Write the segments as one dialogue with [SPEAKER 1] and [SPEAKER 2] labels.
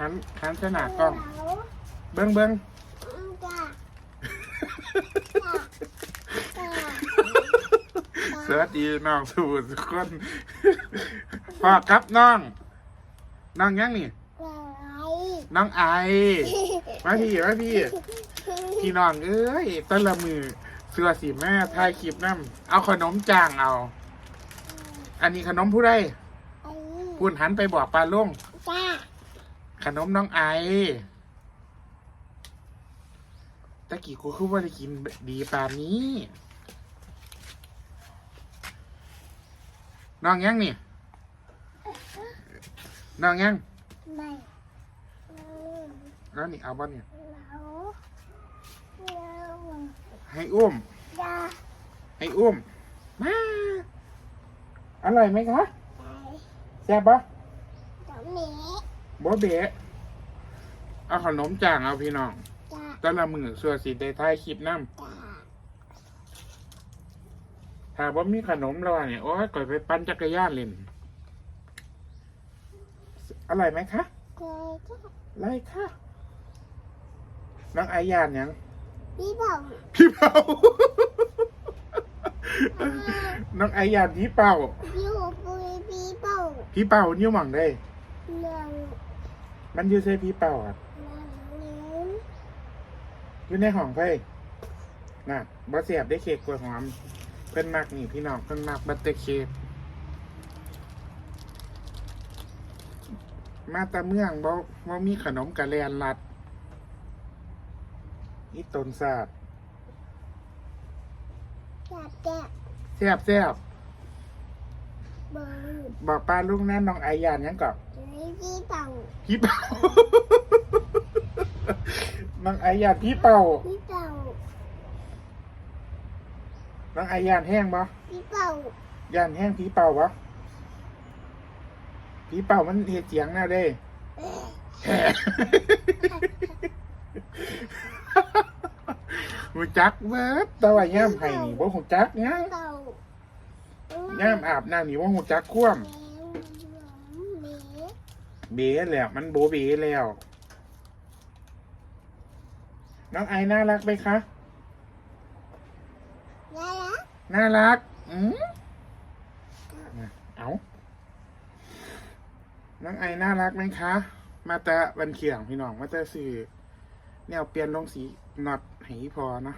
[SPEAKER 1] หันหันเสนากล้อง เบิ้งเบิ้ง
[SPEAKER 2] จ้าจ้า
[SPEAKER 1] สวัสดีน้องสู่ทุกคนพ่อครับน้อง น้องยังนี่ น้องไอมาพี่มาพี่ พี่น้องเอ้ยต้นละมือเสือสีแม่ทายคลิปน้ำเอาขนมจางเอา อันนี้ขนมผู้ใดพูนหันไปบอกปลาลุง
[SPEAKER 2] จ้า
[SPEAKER 1] ขนมน้องไอตะกี้กูคือว่าได้กินดีปานนี้ น้องยังนี่ น้องยัง
[SPEAKER 2] ไม่
[SPEAKER 1] แล้วนี่เอาบ้าเนี่ย
[SPEAKER 2] เราเรา
[SPEAKER 1] ให้อุ้ม
[SPEAKER 2] จ้า
[SPEAKER 1] ให้อุ้มมาอร่อยไหมคะ
[SPEAKER 2] ไป
[SPEAKER 1] แซ่บปะ
[SPEAKER 2] ตรงนี้
[SPEAKER 1] บ่เบะเอาขนมจางเอาพี่น้อง
[SPEAKER 2] จ้า
[SPEAKER 1] แต่ละมือส่วนสีได้ท้ายคลิปน้
[SPEAKER 2] จ้าำ
[SPEAKER 1] ถ้าว่ามีขนมแล้วเนี่ยโอ้ยก่อยไปปั่นจักรยานเล่นอร่อยไหมคะ
[SPEAKER 2] เกิดจ้า
[SPEAKER 1] ไรค่ะน้องไอยานยัง
[SPEAKER 2] พี่บอก
[SPEAKER 1] พี่เป่า น้องไอยานพี่เป่า
[SPEAKER 2] พี่หัวปุยพี่เป่า
[SPEAKER 1] พี่เป่านิ้วหวังได้
[SPEAKER 2] เรื่อง
[SPEAKER 1] มันอยู่ใช่พี่เป่าอะ
[SPEAKER 2] เรื่อง
[SPEAKER 1] อยู่ในห้องไปน่ะบอเสียบได้เค้กกล้วยหอม เพิ่นมักนี่พี่น้องเพิ่นมักบัตเตอร์เค้กมาแตาเมืองบ่บ่มีขนมกะแลนลัดอีตนศาสตร์
[SPEAKER 2] จับแก้
[SPEAKER 1] แซ่บแซ่บ
[SPEAKER 2] เบิร์ด
[SPEAKER 1] บอกป้าลุงนั่นน้องไอยานยังก่อน
[SPEAKER 2] พี่เป่า
[SPEAKER 1] พี่เป่าน้องไอยานพี่เป่า
[SPEAKER 2] พี่เป่า
[SPEAKER 1] น้องไอยานแห้งบ่
[SPEAKER 2] พี่เป่ายา
[SPEAKER 1] นแห้งพี่เป่าบ่พี่เป่ามันเฮ็ดเสียงแนวเด้แฮ่หูจักเบิดแต่ว่าย่ามไห้นี่บ่หูจักหยัง
[SPEAKER 2] เป่า
[SPEAKER 1] ย่ามอาบน้ำนี่บ่หูจักคว่ำ
[SPEAKER 2] แมว
[SPEAKER 1] เบ๋แล้ว มันโบเบ๋แล้ว น้องไอน่ารักไหมคะ
[SPEAKER 2] แม่นะ
[SPEAKER 1] น่ารัก อืมเอาน้องไอน่ารักไหมคะ มาแต่บันเขียงพี่น้อง มาแต่สื่อแนวเปลี่ยนลงสีน็อตให้พอนะ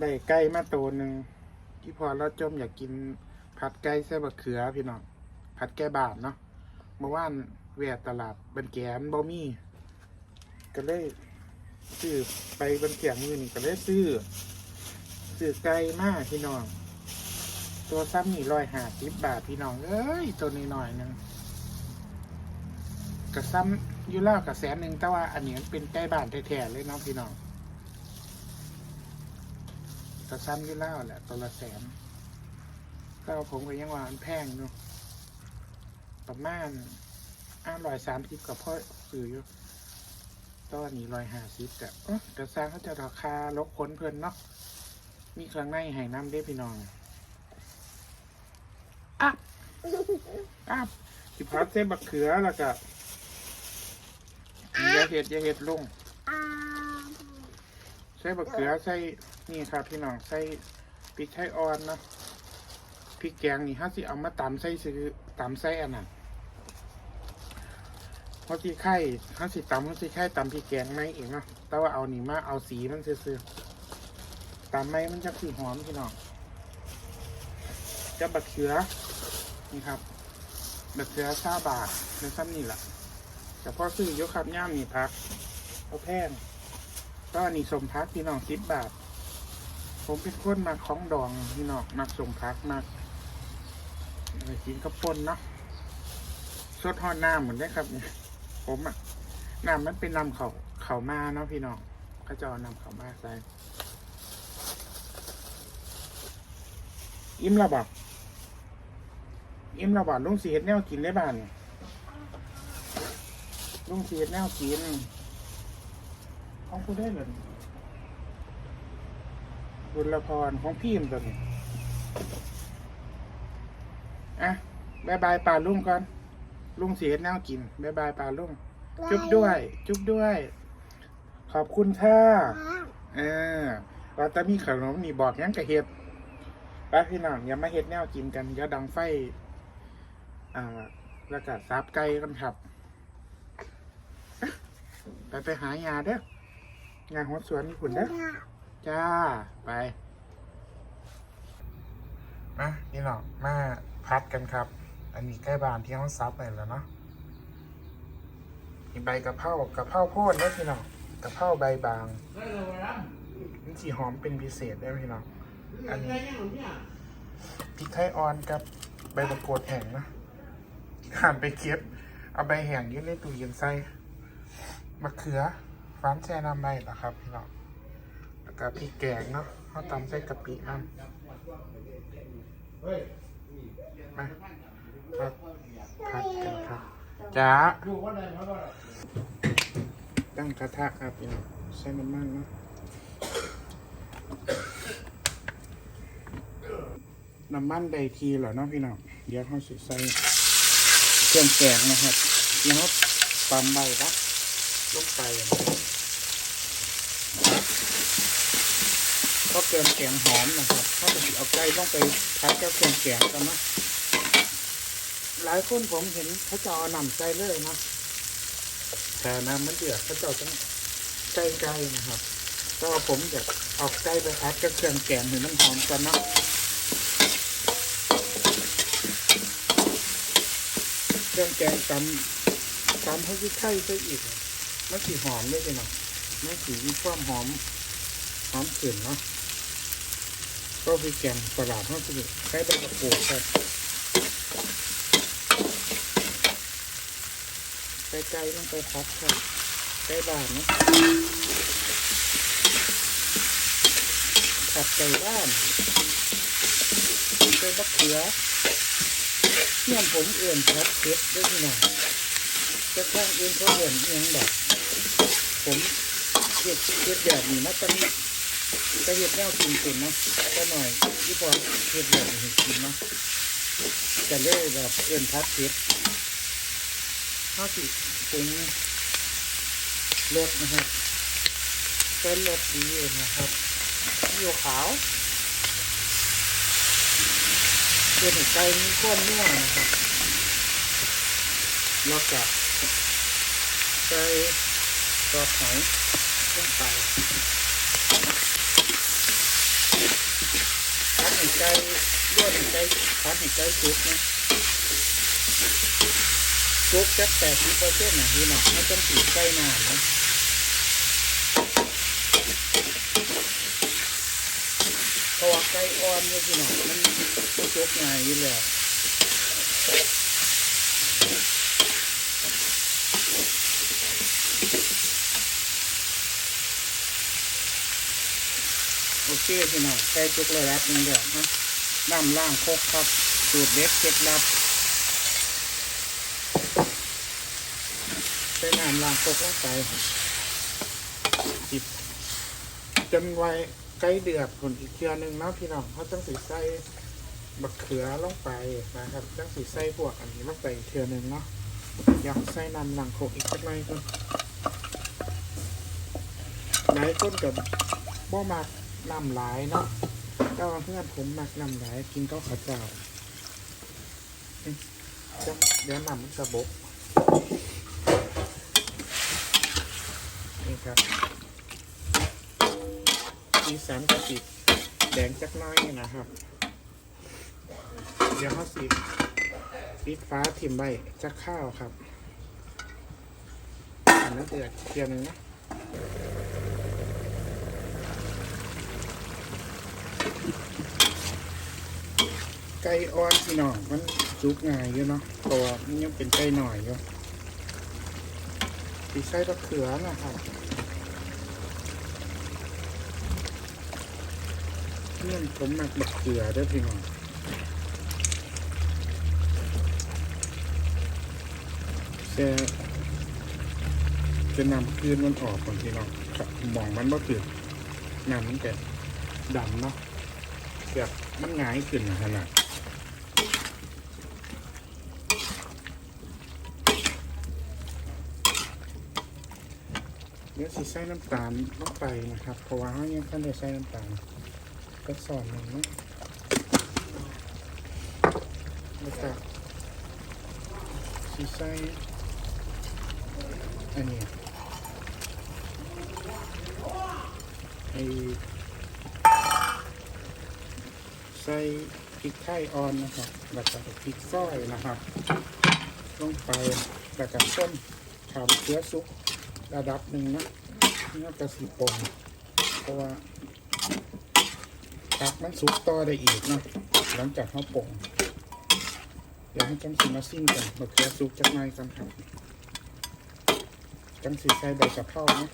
[SPEAKER 1] ได้ไก่มาตัวหนึ่งที่พอเราจมอยากกินผัดไก่ใส่บะเขือพี่น้องผัดไก่บาทเนาะ เมื่อวานแวะตลาดบันแกนบ่มีก็เลยซื้อไปบันเขียงมือนี่ก็เลยซื้อซื้อไก่มากพี่น้อง ตัวซ้ำนี่ร้อยห้าสิบบาทพี่น้องเอ้ยตัวนี้หน่อยนึงกระซ้ำยูเล่ากับแสนหนึ่งแต่ว่าอันนี้มันเป็นไก่บ้านแท้ๆเลยเนาะพี่น้องกระซ้ำยูเล่าแหละตัวละแสนก็ผมก็ยังว่ามันแพงอยู่ ประมาณอ้าร้อยสามสิบกับพ่อซื้ออยู่ตอนนี้ร้อยห้าสิบแต่เอ้อกระซ้ำเขาจะราคาลกค้นเพื่อนเนาะมีเครื่องในให้น้ำได้พี่น้องอะอะสิพัดเส้นบักเขือแล้วก็อย่าเห็ดอย่าเห็ดลง
[SPEAKER 2] อ่า
[SPEAKER 1] ใส่บักเขือใส่นี่ครับพี่น้องใส่พริกไทยอ่อนเนาะพริกแกงนี่ห้าสิเอามาตำใส่ซื้อตำใส่อันนั้น เพราะตีไข่ห้าสิตำห้าสิไข่ตำพริกแกงไม่เองเนาะแต่ว่าเอานี่มาเอาสีมันซื้อๆตำไม่มันจะสีหอมพี่น้องจะบักเขือนี่ครับบักเขือซาบาทในซ้ำนี่แหละแต่พอซื้อยอะครับย่ามนี่พักเอาแพงก็นี่สมพักพี่น้องสิบบาท ผมเป็นคนมาของดองพี่น้องมักสมพักมากไปกินข้าวปุ้นเนาะสดฮอดน้ำเหมือนได้ครับเนี่ย ผมอะน้ำมันเป็นน้ำเขาเขามาเนาะพี่น้องเขาจะเอาน้ำเขามาใส่อิ่มและบ่อิ่มและบ่ลุงสีเฮ็ดแนวกินได้บ้านนี่ลุงสีเฮ็ดแนวกินของกูได้เลยบุญละพรของพี่มนตัวนี้อะบายบายป่าลุงก่อน ลุงเสียแนวกินบายบายป่าลุงจุ๊บด้วย จุ๊บด้วย ขอบคุณค่ะ
[SPEAKER 2] ครับ
[SPEAKER 1] เออเราจะมีขนมนี่บอกงั้นกะเฮ็ดไปพี่น้องอย่ามาเฮ็ดแนวกินกันอย่าดังไฟ อ่า แล้วก็ซับไก่กันครับไปไปหายาเด้องานหัวสวนคุณเด้อจ้า ไปมาพี่น้องมาพัดกันครับ อันนี้ใกล้บานที่เขาซับไปแล้วเนาะมีใบกะเพรากะเพราโพดนะพี่น้องกะเพราใบบางมันสีหอมเป็นพิเศษได้พี่น้องอันนี้พริกไทยอ่อนกับใบมะกรูดแห้งนะหั่นไปเก็บเอาใบแห้งยืดในตู้เย็นใส่มะเขือฟ้านแช่น้ำใบเหรอครับพี่น้องแล้วก็พริกแกงเนาะเขาตำใส่กะปิน้ำมา พัดพัดกันครับจ้าตั้งกระทะครับพี่น้องใส่น้ำมันเนาะน้ำมันได้ทีเหรอเนาะพี่น้องเดี๋ยวเขาสิใส่เครื่องแกงนะครับเดี๋ยวเขาตำใบละลงไปอย่างนี้ก็เกลือแกงหอมนะครับถ้าจะเอาไก่ต้องไปพัดกับเครื่องแกงกันนะ หลายคนผมเห็นเขาจะเอานำใจเลยนะแต่น้ำมันเดือดเขาจะเอาต้องใกล้ๆนะครับก็ผมจะเอาไก่ไปพัดกับเครื่องแกงห้มันหอมกันเนาะเครื่องแกงตำตำให้ที่ไข่ไปอีกมันสีหอมด้ยสิเนาะมันสีมีความหอมหอมขึ้นเนาะก็คือแกงตลาดเขาจะใช้ใบกระปรงครับ ใกลๆต้องไปพักครับใกล้บ้านนะผัดไก่บ้านใส่บักเขือเนี่ยผมเอื่นพัดเพชรด้วยที่ไหนจะข้างอื่นเขาเอื่นอิหยังแบบผมเก็บเก็บแบบนี้มาตั้จะเห็ดแนวกินเป็นเนาะก็หน่อยที่พอเห็ดแบบนี้กินเนาะจะเล่แบบเอื่นพัดเผ็ด ข้าวสิปรุงรสนะครับเป็นรสดีเลยนะครับซีอิ๊วขาวเพื่อนไก่มีข้นน่วนะครับแล้วก็ใส่ซอสหอยลงไปพัดหายใจรวดหายใจพัดหายใจซุกนะ ซุกจักแปดสิบเปอร์เซ็นต์นะพี่น้องไม่ต้องติดใกล้นานนะเพราะว่าไก่อ่อนเนี่ยพี่น้องมันมันซุกง่ายอยู่แล้วโอเคพี่น้องไก่ซุกระดับนึงเดี๋ยวนะน้ำล่างโคกครับ สูตรเด็ดเคล็ดลับใส่น้ำล่างโคกลงไปจิบจนไวไก่เดือดผลอีกเทือหนึงเนาะพี่น้องเขาต้องสีใส่บักเขือลงไปนะครับต้องสีใส่พวกอันนี้ลงไปอีกเทือหนึงเนาะอยากใส่น้ำล่างโคกอีกสักหน่อยก่อนหลายคนกับบ่มากน้ำหลายเนาะก็เพื่อนผมมักน้ำหลายกินก็ข้าวเจ้าเดี๋ยวน้ำมันกระบกนี่ ครับสีสันกระติแดงจักน้อยนะครับ เดี๋ยวเขาสีปิดฟ้าทิมใบจักข้าวครับอันนั้นเดือดเทียมหนึงนะไก่อ่อนพี่น้องมันจุกง่ายอยู่เนาะเพราะว่ามันยังเป็นไก่หน่อยอยู่ ตีไส้ตะเขือนะครับเพื่อนผมหมักบักเขือด้วยพี่น้องแต่จะนำคืนมันออกก่อนพี่น้องครับมองมันบ่ถือนำมันแต่ดำเนาะแบบมันหงายขึ้นนะขนาด เดี๋ยวสิใส่น้ำตาลลงไปนะครับ เพราะว่าเขายังไม่ได้ใส่น้ำตาลก็สอนหนึ่งนะแล้วก็สิใส่อันนี้ไอใส่พริกไทยอ่อนนะครับแล้วก็พริกซอยนะครับ ลงไปแล้วก็ต้นขามเชื้อซุป ระดับหนึ่งนะนี่ก็สีปงเพราะว่าผักมันสุกต่อได้อีกนะหลังจากเขาปงเดี๋ยวให้จังสีมาซิ่งกันมะเขือสุกจากในกันครับจังสีใส่ใบกะเพรานะ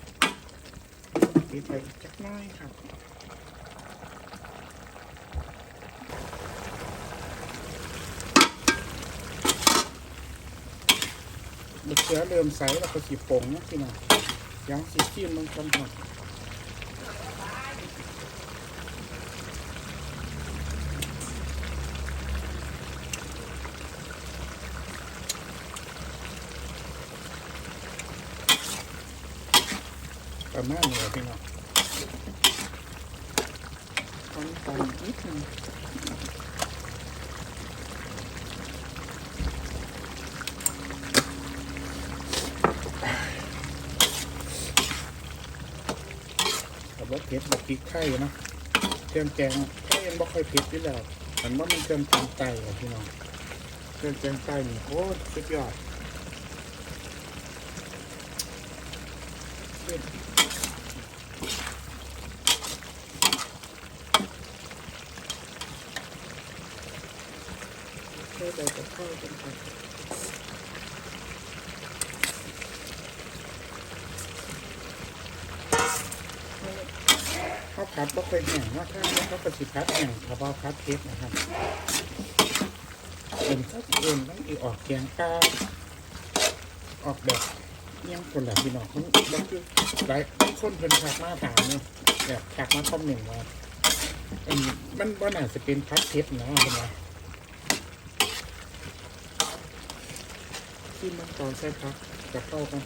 [SPEAKER 1] ปิดไปจากใน้ครับ มะเขือเริ่มใสแล้วก็สีปงนะพี่น้องยังสีจิ้มมันกันหมดประมาณนี้พี่น้องคนไปนิดนึง กับว่าเผ็ดบอกพริกไข่เนาะเครื่องแกงไข่ยังบ่ค่อยเผ็ดนี่แล้วมันว่ามันเครื่องแกงไก่อะพี่น้องเครื่องแกงไก่นี่โคตรสุดยอดเท่ใดก็เข้ากันไป ข้าวผัดก็เคยแห้งว่าถ้าเขาประสิทธิ์พัดแห้งกระเพราพัดเผ็ดนะครับเป็นข้าวเอ็นต้องอีออกแกงปลาออกแบบเงี้ยงคนหละพี่น้องมันมันคือหลายคนเป็นผักมาถามเนี่ยแบบผักมาคอมเมนต์ว่าอันนี้มันว่าน่าจะเป็นพัดเผ็ดนะเห็นไหมที่มันตอนใส่พักกับเข้ากัน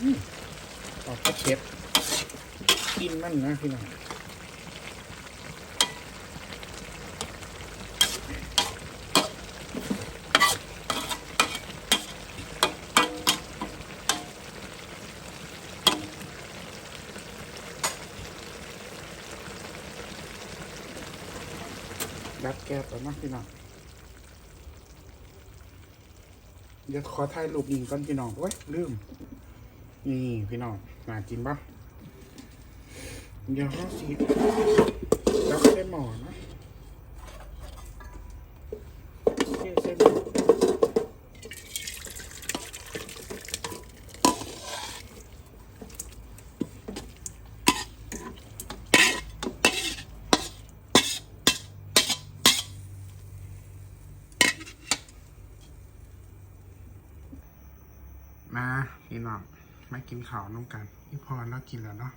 [SPEAKER 1] อืมออกพัดเผ็ด กินมันนะพี่น้องดับแก๊สแล้วนะพี่น้อง เดี๋ยวขอถ่ายรูปยิงก่อนพี่น้องโอ้ยลืม นี่พี่น้องมากินปะ เดี๋ยวเขาสีแล้วใส่หมอนะเทใส่หมอมาพี่น้องมากินข้าวน้ำกันพี่พรแล้วกินแล้วเนาะ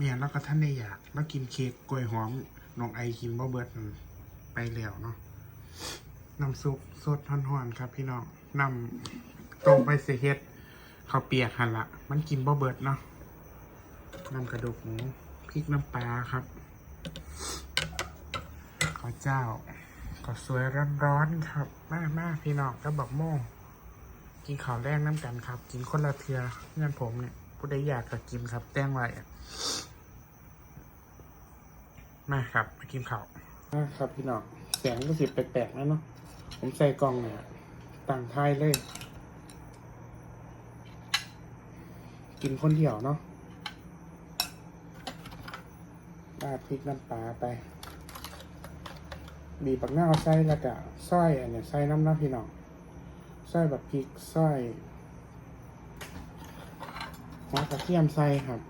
[SPEAKER 1] เมียแล้วก็ท่านได้อยากแล้วกินเค้กกล้วยหอมน้องไอกินบ่เบิดไปแล้วเนาะน้ำซุปสดทอนๆครับ พี่น้องนำตรงไปเสียเฮ็ดข้าวเปียกหันละมันกินบ่เบิดเนาะนำกระดูกหมูพริกน้ำปลาครับข้าวเจ้าก็สวยร้อนๆครับมามาพี่น้องก็บอกโม่งกินข้าวแรกน้ำกันครับ กินคนละเทือเงื่อนผมเนี่ยผู้ใดอยากก็กินครับ แต้งไว้ มาครับมากินข้าวมาครับพี่น้องแสงก็สิแปลกๆแล้วเนาะผมใส่กล่องเนี่ยต่างทายเลย กินคนเดียวเนาะราดพริกน้ำปลาไป บีบปักหน้าเอาใส่แล้วก็สร้อยอันเนี้ยใส่น้ำหน้าพี่น้องสร้อยแบบพริกสร้อยหัวกระเทียมใส่ครับ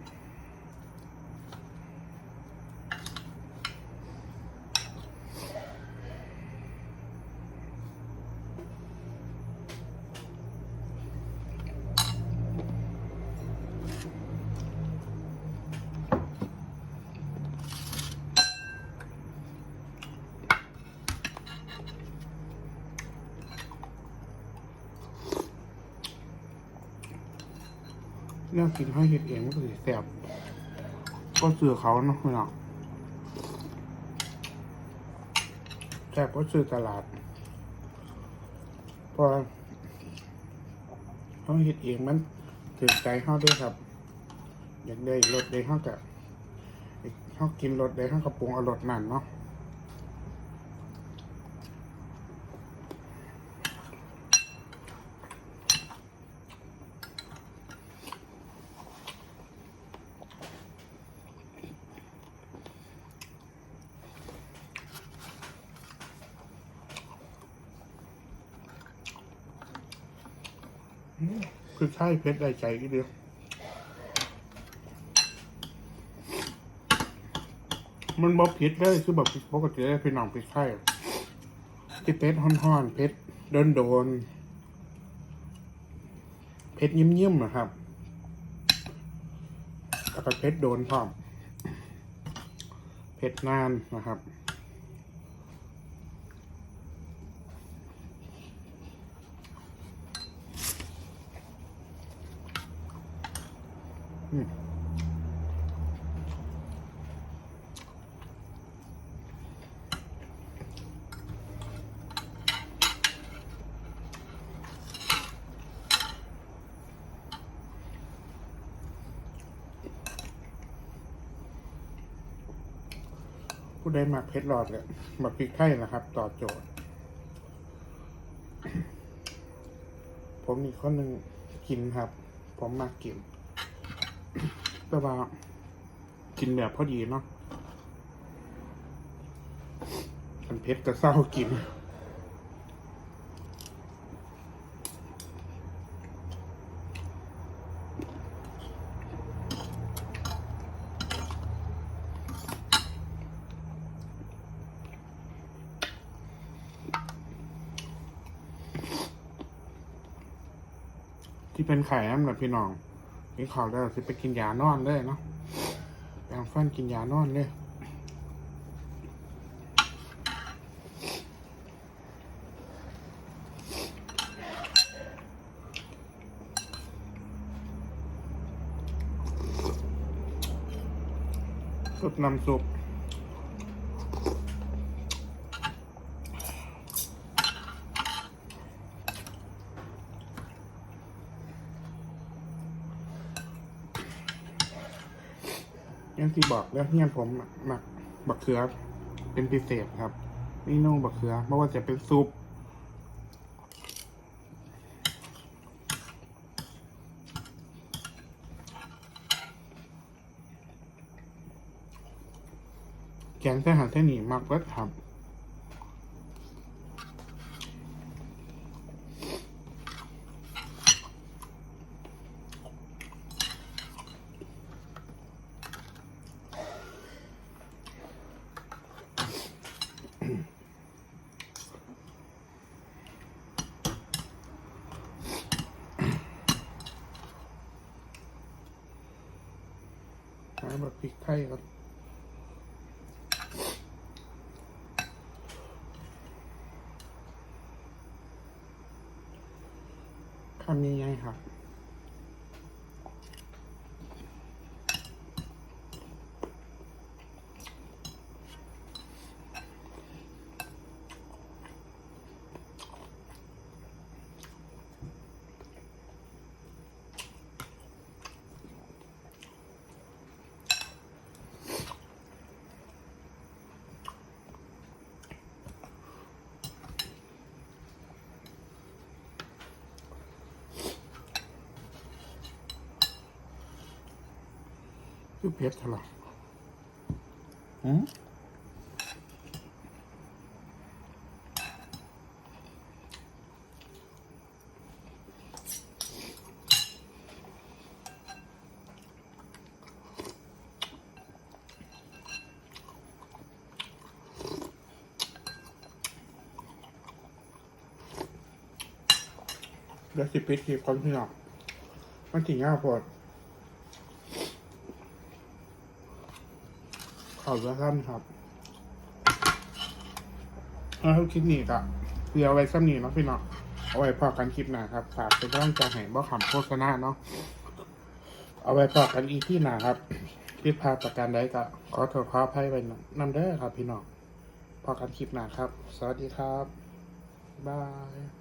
[SPEAKER 1] กินให้เห็ดเองก็สิแสบก็เสือเขาเนาะพี่น้องแสบก็ซื้อตลาดเพอเขาเห็ดเองมันถึงใจเขาด้วยครับ อยากได้รสได้เขากับเขากินรสได้เขากระปุงเอารสนั่นเนาะ คือใช่เพชรได้ใจทีเดียวมันบ่ผิดเลยคือแบบปกติได้พี่น้องผิดไข่ที่เพชรห่อนๆเพชรโดนโดนๆเพชรเยิ้มๆนะครับแล้วก็เพชรโดนพร้อมเพชรนานนะครับ ผู้ใดมักเพชรหลอดเลยมักพริกไทยนะครับ ต่อโจทย์ ผมมีข้อหนึ่งกินครับ ผมมากกิน แต่ว่ากินแบบพอดีเนาะมันเผ็ดกับเศร้ากิน ที่เป็นไข่นั่นแหละพี่น้องนี่ขอแล้วสิไปกินยานอนเลยเนาะแปรงฟันกินยานอนเลยซุปน้ำซุป ย่างที่บอกแล้วเฮียนผมหมักบักเขือ เป็นพิเศษครับนี่นุ่งบักเขือไม่ว่าจะเป็นซุปแกงเส้นหาเส้นหมี่มักเบิดครับ หาแบบพริกไทยครับทำยังไงครับ คือเพชรเหรอหืมเดี๋ยวสิปิดคลิปก่อนพี่น้องมันถึงง่ายพอด ขอบคุณท่านครับแล้วคลิปนี้ก็เพื่อเอาไว้ซ้ำนี้เนาะพี่เนาะเอาไว้พอกันคลิปหน้าครับฝากเป็นกำลังใจให้บ่ขำโฆษณาเนาะเอาไว้พอกันอีกที่หนาครับผิดพาประการใดก็ขอโทษขออภัยไว้นำเด้อครับ พี่น้องพอกันคลิปหน้าครับ สวัสดีครับบาย